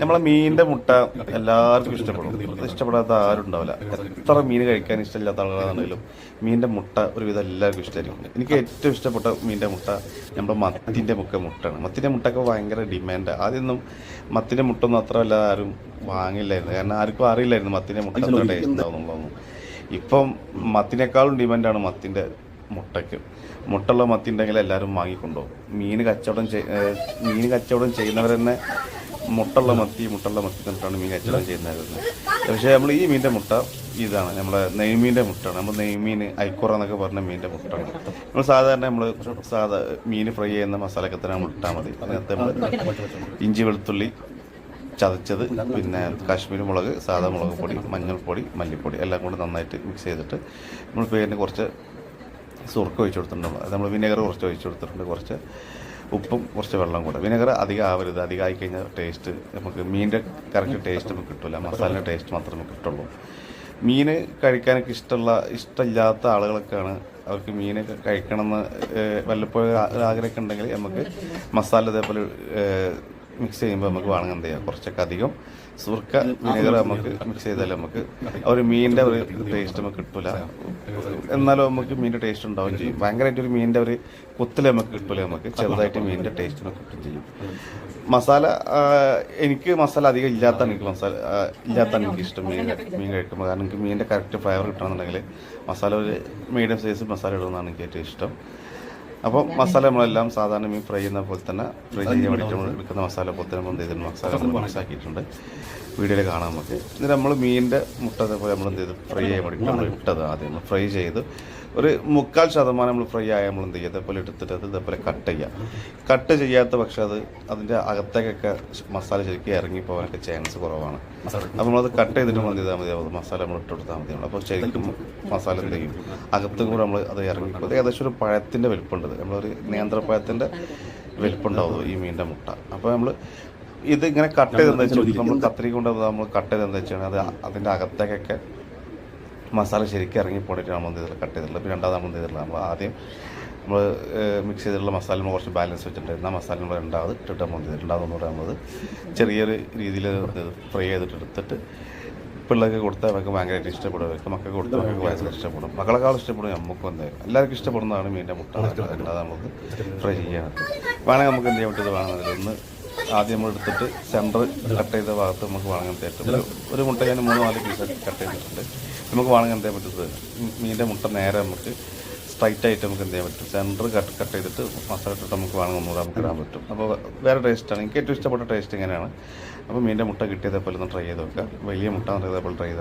നമ്മളെ മീനിന്റെ മുട്ട എല്ലാവർക്കും ഇഷ്ടപ്പെടും. അത് ഇഷ്ടപ്പെടാത്ത ആരും ഉണ്ടാവില്ല. എത്ര മീൻ കഴിക്കാൻ ഇഷ്ടമില്ലാത്ത ആളുകളാണെങ്കിലും മീനിന്റെ മുട്ട ഒരുവിധം എല്ലാവർക്കും ഇഷ്ടമായിരിക്കും. എനിക്ക് ഏറ്റവും ഇഷ്ടപ്പെട്ട മീനിന്റെ മുട്ട നമ്മുടെ മത്തിന്റെ മുക്ക മുട്ടയാണ്. മത്തിന്റെ മുട്ടയൊക്കെ ഭയങ്കര ഡിമാൻഡ്. ആദ്യമൊന്നും മത്തിന്റെ മുട്ട ഒന്നും അത്ര വല്ല ആരും വാങ്ങില്ലായിരുന്നു. കാരണം ആർക്കും അറിയില്ലായിരുന്നു മത്തിന്റെ മുട്ട അത്ര ടേസ്റ്റ് ഉണ്ടാവുന്നുള്ളതൊന്നും ഇപ്പം മത്തിനേക്കാളും ഡിമാൻഡാണ് മത്തിന്റെ മുട്ടയ്ക്ക്. മുട്ടുള്ള മത്തി ഉണ്ടെങ്കിൽ എല്ലാവരും വാങ്ങിക്കൊണ്ടുപോകും മീൻ കച്ചവടം ചെയ് മീൻ കച്ചവടം ചെയ്യുന്നവർ തന്നെ മുട്ടുള്ള മത്തി മുട്ടുള്ള മത്തി തന്നിട്ടാണ് മീൻ കച്ചവടം ചെയ്യുന്നത് പക്ഷേ നമ്മൾ ഈ മീന്റെ മുട്ട ഇതാണ്. നമ്മളെ നെയ്മീന്റെ മുട്ടാണ് നമ്മൾ നെയ്മീൻ ഐക്കുറ എന്നൊക്കെ പറഞ്ഞ മീന്റെ മുട്ടാണ് നമ്മൾ സാധാരണ നമ്മൾ സാധാ മീൻ ഫ്രൈ ചെയ്യുന്ന മസാലയൊക്കെ തന്നെ നമ്മൾ ഇട്ടാൽ മതി. അതിനകത്ത് നമ്മൾ ഇഞ്ചി വെളുത്തുള്ളി ചതച്ചത് പിന്നെ കാശ്മീരി മുളക് സാധാ മുളക് പൊടി മഞ്ഞൾപ്പൊടി മല്ലിപ്പൊടി എല്ലാം കൂടി നന്നായിട്ട് മിക്സ് ചെയ്തിട്ട് നമ്മൾ പേരിന് കുറച്ച് സുർക്ക ഒഴിച്ചു കൊടുത്തിട്ടുണ്ട്. നമ്മൾ വിനെഗർ കുറച്ച് ഒഴിച്ചു കൊടുത്തിട്ടുണ്ട്. കുറച്ച് ഉപ്പും കുറച്ച് വെള്ളം കൂടെ. വിനെഗർ അധികം ആവരുത്. അധികം ആയി കഴിഞ്ഞാൽ ടേസ്റ്റ് നമുക്ക് മീനിന്റെ കറക്റ്റ് ടേസ്റ്റ് നമുക്ക് കിട്ടില്ല മസാലയുടെ ടേസ്റ്റ് മാത്രമേ നമുക്ക് കിട്ടുള്ളൂ. മീൻ കഴിക്കാനൊക്കെ ഇഷ്ടമുള്ള ഇഷ്ടമില്ലാത്ത ആളുകളൊക്കെയാണ് അവർക്ക് മീനൊക്കെ കഴിക്കണമെന്ന് വല്ലപ്പോഴും ആഗ്രഹമൊക്കെ ഉണ്ടെങ്കിൽ നമുക്ക് മസാല ഇതേപോലെ മിക്സ് ചെയ്യുമ്പോൾ നമുക്ക് വേണമെങ്കിൽ എന്ത് ചെയ്യാം? കുറച്ചൊക്കെ അധികം സുർക്ക വിനെഗർ നമുക്ക് മിക്സ് ചെയ്താൽ നമുക്ക് ഒരു മീനിന്റെ ഒരു ടേസ്റ്റ് നമുക്ക് കിട്ടില്ല എന്നാലും നമുക്ക് മീനിന്റെ ടേസ്റ്റ് ഉണ്ടാവുകയും ചെയ്യും. ഭയങ്കരമായിട്ട് ഒരു മീനിന്റെ ഒരു കുത്തിൽ നമുക്ക് കിട്ടില്ല നമുക്ക്. ചെറുതായിട്ട് മീനിന്റെ ടേസ്റ്റ് നമുക്ക് കിട്ടുകയും ചെയ്യും. മസാല എനിക്ക് മസാല അധികം ഇല്ലാത്താണ് എനിക്ക് മസാല ഇല്ലാത്ത ഇല്ലാത്താണ് എനിക്ക് ഇഷ്ടം മീൻ മീൻ കഴിക്കുമ്പോൾ. കാരണം എനിക്ക് മീനിന്റെ കറക്റ്റ് ഫ്ലേവർ കിട്ടണമെന്നുണ്ടെങ്കിൽ മസാല ഒരു മീഡിയം സൈസ് മസാല ഇടുന്നതാണ് എനിക്ക് ഏറ്റവും ഇഷ്ടം. അപ്പോൾ മസാല നമ്മളെല്ലാം സാധാരണ മീൻ ഫ്രൈ ചെയ്യുന്ന പോലെ തന്നെ ഫ്രൈ ചെയ്യാൻ വേണ്ടിയിട്ട് നമ്മൾ എടുക്കുന്ന മസാല പോലെ തന്നെ നമ്മൾ മസാല മനസ്സിലാക്കിയിട്ടുണ്ട് മിക്സ് ആക്കിയിട്ടുണ്ട്. വീഡിയോയിൽ കാണാൻ നമുക്ക്. എന്നിട്ട് നമ്മൾ മീനിന്റെ മുട്ട അതേപോലെ നമ്മൾ എന്ത് ചെയ്തു? ഫ്രൈ ചെയ്യാൻ വേണ്ടി നമ്മൾ ഇട്ടത് ആദ്യം നമ്മൾ ഫ്രൈ ചെയ്ത്. ഒരു മുക്കാൽ ശതമാനം നമ്മൾ ഫ്രൈ ആയാൽ നമ്മൾ എന്ത് ചെയ്യുക? ഇതേപോലെ എടുത്തിട്ട് അത് ഇതേപോലെ കട്ട് ചെയ്യുക. കട്ട് ചെയ്യാത്ത പക്ഷേ അത് അതിന്റെ അകത്തേക്കൊക്കെ മസാല ശരിക്കും ഇറങ്ങി പോകാനൊക്കെ ചാൻസ് കുറവാണ് അപ്പോൾ നമ്മളത് കട്ട് ചെയ്തിട്ട് നമ്മൾ എന്ത് ചെയ്താൽ മതി? അത് മസാല നമ്മൾ ഇട്ട് കൊടുത്താൽ മതി അപ്പോൾ ശരിക്കും മസാല എന്ത് ചെയ്യും? അകത്തും കൂടെ നമ്മൾ അത് ഇറങ്ങി പോകും. അത് ഏകദേശം ഒരു പഴത്തിന്റെ വലിപ്പമുണ്ട് നമ്മളൊരു നേന്ത്രപ്പഴത്തിന്റെ വലിപ്പമുണ്ടാവും ഈ മീനിന്റെ മുട്ട. അപ്പോൾ നമ്മൾ ഇത് ഇങ്ങനെ കട്ട് ചെയ്തെന്ന് വെച്ചാൽ നമ്മൾ കത്രിക കൊണ്ട് നമ്മൾ കട്ട് ചെയ്തെന്ന് വെച്ചാൽ അത് അതിന്റെ അകത്തേക്കൊക്കെ മസാല ശരിക്കും ഇറങ്ങി പോയിട്ട് നമ്മൾ എന്ത് കട്ട് ചെയ്തിട്ടുള്ളത്. പിന്നെ രണ്ടാമത് നമ്മൾ എന്ത് ചെയ്തിട്ടുള്ള നമ്മൾ ആദ്യം നമ്മൾ മിക്സ് ചെയ്തിട്ടുള്ള മസാല നമ്മൾ കുറച്ച് ബാലൻസ് വെച്ചിട്ടുണ്ടായിരുന്നു. ആ മസാല നമ്മൾ രണ്ടാമത് ഇട്ടിട്ട് നമ്മൾ ചെയ്തിട്ട് രണ്ടാമതെന്ന് പറയുന്നത് ചെറിയൊരു രീതിയിൽ ഫ്രൈ ചെയ്തിട്ട് എടുത്തിട്ട് പിള്ളേർക്ക് കൊടുത്താൽ അവർക്ക് ഭയങ്കരമായിട്ട് ഇഷ്ടപ്പെടും. അവർക്ക് മക്കൾക്ക് കൊടുത്താൽ അവർക്ക് ഭയങ്കര ഇഷ്ടപ്പെടും. മക്കളെക്കാളും ഇഷ്ടപ്പെടും നമുക്കും എന്തായാലും. എല്ലാവർക്കും ഇഷ്ടപ്പെടുന്നതാണ് മീനിന്റെ മുട്ട. രണ്ടാമത് നമുക്ക് ഫ്രൈ ചെയ്യാൻ വേണമെങ്കിൽ നമുക്ക് എന്ത് ചെയ്യാൻ പറ്റുന്നത് വേണമെന്നില്ല ഒന്ന് ആദ്യം നമ്മൾ എടുത്തിട്ട് സെന്റർ കട്ട് ചെയ്ത ഭാഗത്ത് നമുക്ക് വാങ്ങാൻ തേറ്റും ഒരു മുട്ട ഞാൻ മൂന്ന് നാല് പീസ് കട്ട് ചെയ്തിട്ടുണ്ട്. നമുക്ക് വാങ്ങാൻ തേ പറ്റുന്നത് മീന്റെ മുട്ട നേരെ നമുക്ക് സ്ട്രൈറ്റ് ആയിട്ട് നമുക്ക് എന്ത് ചെയ്യാൻ പറ്റും? സെന്റർ കട്ട് കട്ട് ചെയ്തിട്ട് മസാല ഇട്ടിട്ട് നമുക്ക് വാങ്ങുന്ന ഒന്നുകൂടെ നമുക്ക് ഇടാൻ പറ്റും. അപ്പോൾ വേറെ ടേസ്റ്റാണ് എനിക്ക് ഏറ്റവും ഇഷ്ടപ്പെട്ട ടേസ്റ്റ് ഇങ്ങനെയാണ്. അപ്പോൾ മീന്റെ മുട്ട കിട്ടിയതേപോലെ ഒന്ന് ട്രൈ ചെയ്ത് നോക്കുക. വലിയ മുട്ട എന്ന് പറയുന്നതേപോലെ ട്രൈ ചെയ്താൽ